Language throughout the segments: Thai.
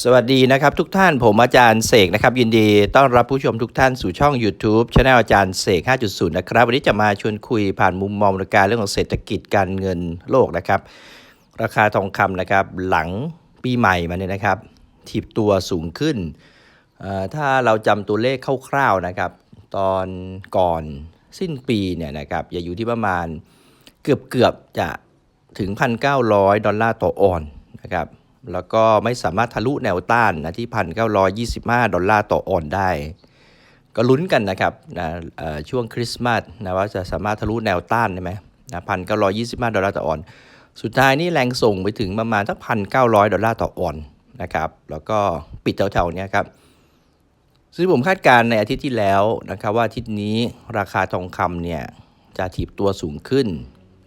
สวัสดีนะครับทุกท่านผมอาจารย์เสกนะครับ ยินดีต้อนรับผู้ชมทุกท่านสู่ช่อง YouTube ช anel อาจารย์เสก 5.0 นะครับ วันนี้จะมาชวนคุยผ่านมุมมองในการเรื่องของเศรษฐกิจการเงินโลกนะครับ ราคาทองคำนะครับ หลังปีใหม่มาเนี่ยนะครับถีบตัวสูงขึ้นเอ่อถ้าเราจำตัวเลขคร่าวๆนะครับ ตอนก่อนสิ้นปีเนี่ยนะครับจะอยู่ที่ประมาณเกือบเกือบจะถึง 1,900 ดอลลาร์ต่อออนนะครับ แล้วก็ไม่สามารถทะลุแนวต้านนะที่ 1,925 ดอลลาร์ต่อออนได้ ก็ลุ้นกันนะครับนะช่วงคริสต์มาสนะว่าจะสามารถทะลุแนวต้านได้ไหมนะ1,925ดอลลาร์ต่อออน สุดท้ายนี่แรงส่งไปถึงประมาณสัก1,900ดอลลาร์ต่อออนนะครับ แล้วก็ปิดแถวๆนี้ครับ ซึ่งผมคาดการณ์ในอาทิตย์ที่แล้วนะครับว่าอาทิตย์นี้ราคาทองคำเนี่ยจะถีบตัวสูงขึ้น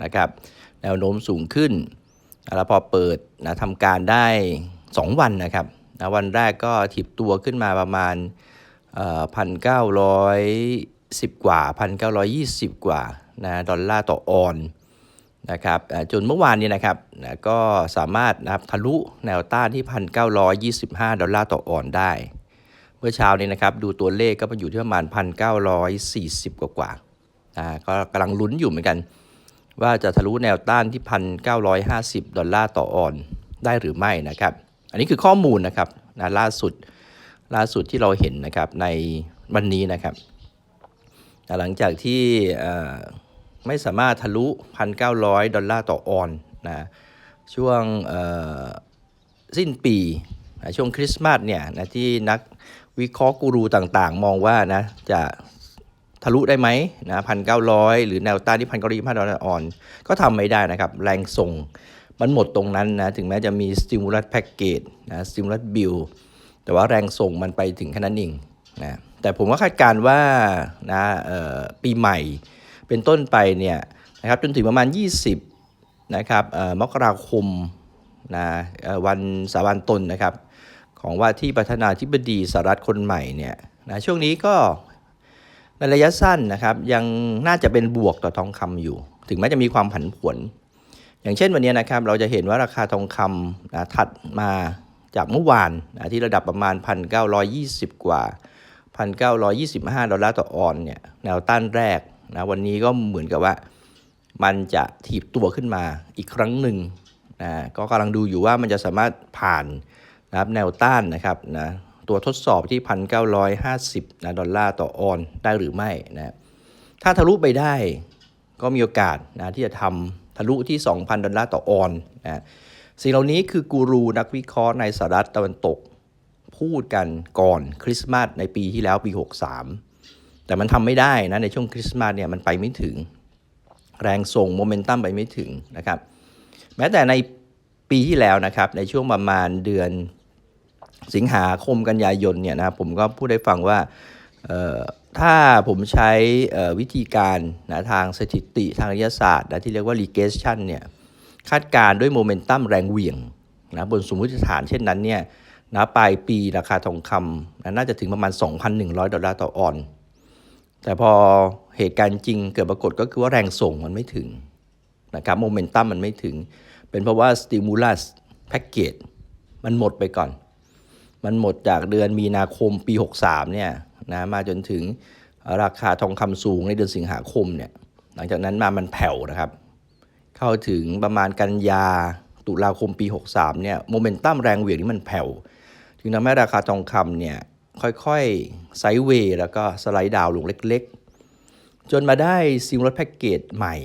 นะครับ แนวโน้มสูงขึ้น แล้วพอเปิดนะทำการได้ 2 วันนะครับนะวันแรกก็ถีบตัวขึ้นมาประมาณพันเก้าร้อยสิบกว่าพันเก้าร้อยยี่สิบกว่านะดอลลาร์ต่อออนนะครับจนเมื่อวานนี้นะครับนะก็สามารถนะครับทะลุแนวต้านที่ 1,925 ดอลลาร์ต่อออนได้ เมื่อเช้านี้นะครับดูตัวเลขก็มาอยู่ที่ประมาณ 1,940 กว่ากว่านะก็กำลังลุ้นอยู่เหมือนกัน ว่าจะทะลุแนวต้านที่ 1,950 ดอลลาร์ต่อออนได้หรือไม่นะครับ อันนี้คือข้อมูลนะครับนะล่าสุดล่าสุดที่เราเห็นนะครับในวันนี้นะครับนะหลังจากที่ไม่สามารถทะลุ 1,900 ดอลลาร์ต่อออนนะช่วงสิ้นปีช่วงคริสต์มาสเนี่ยนะที่นักวิเคราะห์กูรูต่างๆ มองว่านะจะ ทะลุได้ไหมนะพันเก้าร้อยหรือแนวต้านที่พันเก้าร้อยห้าดอลลาร์ออน ก็ทำไม่ได้นะครับ แรงส่งมันหมดตรงนั้นนะ ถึงแม้จะมี stimulus package นะ stimulus bill แต่ว่าแรงส่งมันไปถึงแค่นั้นเองนะแต่ผมก็คาดการณ์ว่านะเออปีใหม่เป็นต้นไปเนี่ยนะครับจนถึงประมาณ 20นะครับเอ่อมกราคมนะวันสาบานตนนะครับ ของว่าที่ประธานาธิบดีสหรัฐคนใหม่เนี่ยนะช่วงนี้ก็ ในระยะสั้นนะครับยังน่าจะเป็นบวกต่อทองคำอยู่ ถึงแม้จะมีความผันผวน อย่างเช่นวันนี้นะครับเราจะเห็นว่าราคาทองคำนะถัดมาจากเมื่อวานนะที่ระดับประมาณ 1,920 กว่า 1,925 ดอลลาร์ต่อออนเนี่ยแนวต้านแรกนะวันนี้ก็เหมือนกับว่ามันจะถีบตัวขึ้นมาอีกครั้งหนึ่งนะก็กำลังดูอยู่ว่ามันจะสามารถผ่านนะครับแนวต้านนะครับนะ ตัวทดสอบที่ 1,950นะดอลลาร์ต่อออนได้หรือไม่นะถ้าทะลุไปได้ก็มีโอกาสนะที่จะทำทะลุที่ 2,000 ดอลลาร์ต่อออนนะสิ่งเหล่านี้คือกูรูนักวิเคราะห์ในสหรัฐตะวันตก พูดกันก่อนคริสต์มาสในปีที่แล้วปี 63 แต่มันทำไม่ได้นะในช่วงคริสต์มาสเนี่ยมันไปไม่ถึง แรงส่งโมเมนตัมไปไม่ถึงนะครับ แม้แต่ในปีที่แล้วนะครับในช่วงประมาณเดือน สิงหาคมกันยายนเนี่ยนะครับผมก็พูดได้ฟังว่าถ้าผมใช้วิธีการนะทางสถิติทางวิทยาศาสตร์นะที่เรียกว่า regression เนี่ยคาดการณ์ด้วยโมเมนตัมแรงเหวี่ยงนะบนสมมติฐานเช่นนั้นเนี่ยนะปลายปีราคาทองคำนะน่าจะถึงประมาณ 2,100 ดอลลาร์ต่อออน แต่พอเหตุการณ์จริงเกิดปรากฏก็คือว่าแรงส่งมันไม่ถึงนะครับโมเมนตัมมันไม่ถึง เป็นเพราะว่า stimulus package มันหมดไปก่อน มันหมดจากเดือนมีนาคมปี 63เนี่ยนะมาจนถึงราคาทองคำสูงในเดือนสิงหาคมเนี่ยหลังจากนั้นมามันแผ่วนะครับ เข้าถึงประมาณกันยาตุลาคมปี 63เนี่ยโมเมนตัมแรงเหวี่ยงนี้มันแผ่วถึงทำให้ราคาทองคำเนี่ยค่อยๆไซด์เวย์แล้วก็สไลด์ดาวลงเล็กๆ จนมาได้ซิมรถแพ็กเกจใหม่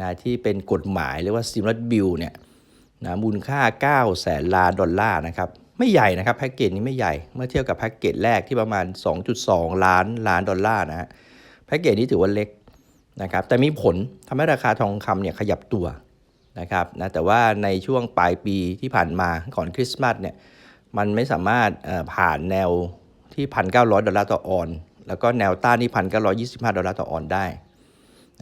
นะที่เป็นกฎหมายเรียกว่าซิมรถบิลเนี่ยนะมูลค่า 9 แสนล้านดอลลาร์นะครับ ไม่ใหญ่นะครับแพ็กเกจนี้ไม่ใหญ่เมื่อเทียบกับแพ็กเกจแรกที่ประมาณ 2.2 ล้านล้านดอลลาร์นะฮะแพ็กเกจนี้ถือว่าเล็กนะครับแต่มีผลทำให้ราคาทองคำเนี่ยขยับตัวนะครับนะแต่ว่าในช่วงปลายปีที่ผ่านมาก่อนคริสต์มาสเนี่ยมันไม่สามารถผ่านแนวที่ 1,900 ดอลลาร์ต่อออน แล้วก็แนวต้านที่ 1,925 ดอลลาร์ต่อออนได้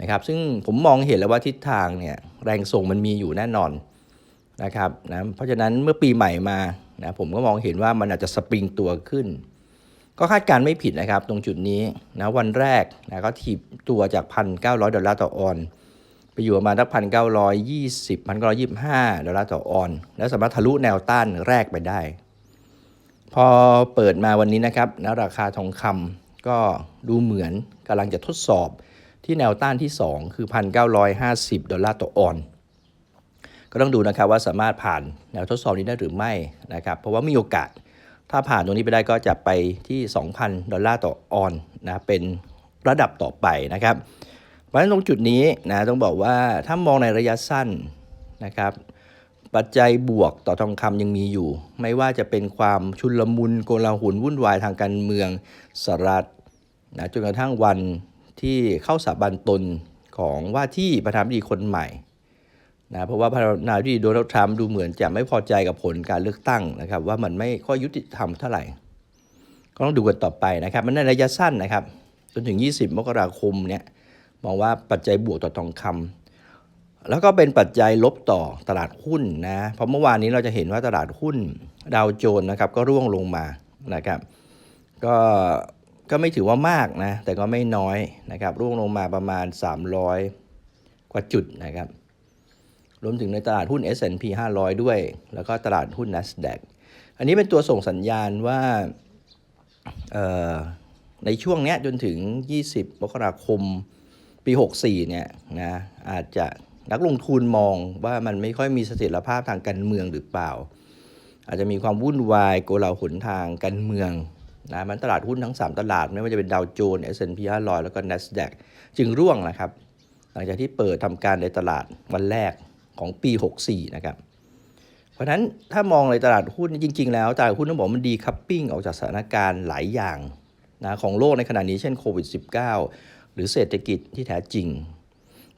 นะครับซึ่งผมมองเห็นแล้วว่าทิศทางเนี่ยแรงส่งมันมีอยู่แน่นอนนะครับนะเพราะฉะนั้นเมื่อปีใหม่มา นะผมก็มองเห็นว่ามันอาจจะสปริงตัวขึ้น ก็คาดการณ์ไม่ผิดนะครับ ตรงจุดนี้นะวันแรกนะก็ถีบตัวจาก 1,900 ดอลลาร์ต่อออน ไปอยู่ประมาณสักพันเก้าร้อยยี่สิบพันเก้าร้อยยี่สิบห้าดอลลาร์ต่อออน แล้วสามารถทะลุแนวต้านแรกไปได้ พอเปิดมาวันนี้นะครับนะราคาทองคำก็ดูเหมือนกำลังจะทดสอบที่แนวต้านที่ 2 คือ 1,950 ดอลลาร์ต่อออนซ์ ก็ต้องดูนะครับว่าสามารถผ่านแนวทดสอบนี้ได้หรือไม่นะครับ เพราะว่ามีโอกาส ถ้าผ่านตรงนี้ไปได้ก็จะไปที่ 2,000 ดอลลาร์ต่อออนนะเป็นระดับต่อไปนะครับ เพราะฉะนั้นตรงจุดนี้นะต้องบอกว่าถ้ามองในระยะสั้นนะครับปัจจัยบวกต่อทองคำยังมีอยู่ ไม่ว่าจะเป็นความชุลมุนโกลาหลวุ่นวายทางการเมืองสหรัฐนะจนกระทั่งวันที่เข้าสาบันตนของว่าที่ประธานาธิบดีคนใหม่ นะเพราะว่าประธานาธิบดีโดนัลด์ทรัมป์ดูเหมือนจะไม่พอใจกับผลการเลือกตั้งนะครับ ว่ามันไม่ค่อยยุติธรรมเท่าไหร่ก็ต้องดูกันต่อไปนะครับ มันในระยะสั้นนะครับ จนถึง 20 มกราคมเนี่ยมองว่าปัจจัยบวกต่อทองคำแล้วก็เป็นปัจจัยลบต่อตลาดหุ้นนะเพราะเมื่อวานนี้เราจะเห็นว่าตลาดหุ้นดาวโจนส์นะครับก็ร่วงลงมานะครับ ก็ก็ไม่ถือว่ามากนะแต่ก็ไม่น้อยนะครับร่วงลงมาประมาณ 300 กว่าจุดนะครับ รวมถึงในตลาดหุ้น S&P 500 ด้วย แล้วก็ตลาดหุ้น NASDAQ อันนี้เป็นตัวส่งสัญญาณว่าในช่วงเนี้ยจนถึง 20 มกราคม ปี 64 เนี่ยนะอาจจะนักลงทุนมองว่ามันไม่ค่อยมีเสถียรภาพทางการเมืองหรือเปล่า อาจจะมีความวุ่นวายโกลาหลทางการเมืองนะมันตลาดหุ้นทั้ง 3 ตลาด ไม่ว่าจะเป็นดาวโจนส์ S&P 500 แล้วก็ NASDAQ จึงร่วงนะครับ หลังจากที่เปิดทำการในตลาดวันแรก ของปี 64 นะครับ เพราะฉะนั้นถ้ามองในตลาดหุ้นจริง ๆ แล้วตลาดหุ้นต้องบอกมันดีคัพปิ้งออกจากสถานการณ์หลายอย่างนะของโลกในขณะนี้เช่นโควิด -19 หรือเศรษฐกิจที่แท้จริง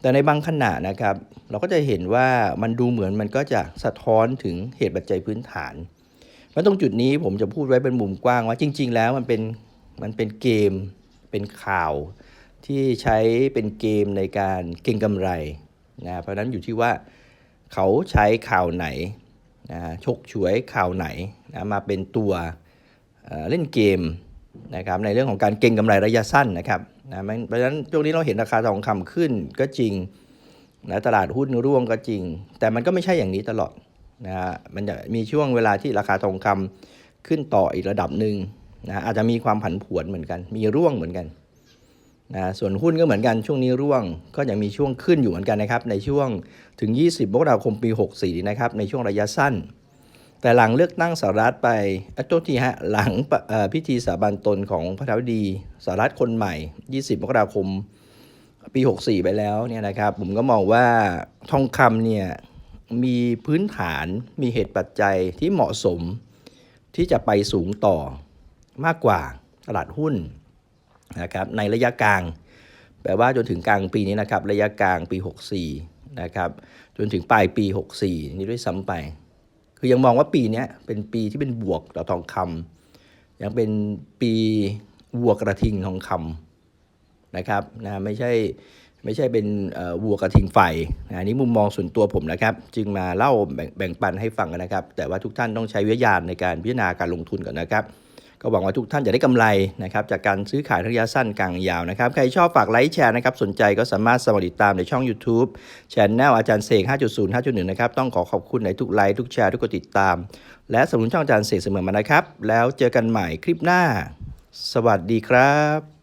แต่ในบางขณะนะครับ เราก็จะเห็นว่ามันดูเหมือนมันก็จะสะท้อนถึงเหตุปัจจัยพื้นฐานเพราะตรงจุดนี้ผมจะพูดไว้เป็นมุมกว้างว่าจริง ๆ แล้วมันเป็นมันเป็นเกมเป็นข่าว ที่ใช้เป็นเกมในการเก็งกำไรนะเพราะนั้นอยู่ที่ว่า เขาใช้ข่าวไหนนะชกฉวยข่าวไหนนะมาเป็นตัวเล่นเกมนะครับในเรื่องของการเก็งกำไรระยะสั้นนะครับนะเพราะฉะนั้นช่วงนี้เราเห็นราคาทองคำขึ้นก็จริงนะตลาดหุ้นร่วงก็จริง แต่มันก็ไม่ใช่อย่างนี้ตลอดนะฮะมันจะมีช่วงเวลาที่ราคาทองคำขึ้นต่ออีกระดับหนึ่งนะอาจจะมีความผันผวนเหมือนกัน มีร่วงเหมือนกัน นะส่วนหุ้นก็เหมือนกันช่วงนี้ร่วง ก็ยังมีช่วงขึ้นอยู่เหมือนกันนะครับในช่วงถึง 20มกราคมปี 64 นะครับในช่วงระยะสั้น แต่หลังเลือกตั้งสหรัฐไปอ้ยโทษทีฮะหลังพิธีสาบานตนของพระธรรมดีสหรัฐคนใหม่ 20 มกราคมปี 64 ไปแล้วเนี่ยนะครับผมก็มองว่าทองคำเนี่ยมีพื้นฐานมีเหตุปัจจัยที่เหมาะสมที่จะไปสูงต่อมากกว่าตลาดหุ้น นะครับในระยะกลาง แปลว่าจนถึงกลางปีนี้นะครับระยะกลางปี 64นะครับจนถึงปลายปี 64 นี่ด้วยซ้ำไป คือยังมองว่าปีนี้เป็นปีที่เป็นบวกต่อทองคำยังเป็นปีวัวกระทิงทองคำนะครับนะไม่ใช่ไม่ใช่เป็นวัวกระทิงไฟนะอันนี้มุมมองส่วนตัวผมนะครับ จึงมาเล่าแบ่งปันให้ฟังกันนะครับ แต่ว่าทุกท่านต้องใช้วิทยาณในการพิจารณาการลงทุนก่อนนะครับ ก็หวังว่าทุกท่านจะได้กำไรนะครับจากการซื้อขายระยะสั้นกลางยาวนะครับ ใครชอบฝากไลค์แชร์นะครับสนใจก็สามารถสมัครติดตามในช่อง YouTube ช anel อาจารย์เสก 5.0 5.1 นะครับ ต้องขอขอบคุณในทุกไลค์ทุกแชร์ทุกกดติดตาม และสนับสนุนช่องอาจารย์เสกเสมอมานะครับ แล้วเจอกันใหม่คลิปหน้า สวัสดีครับ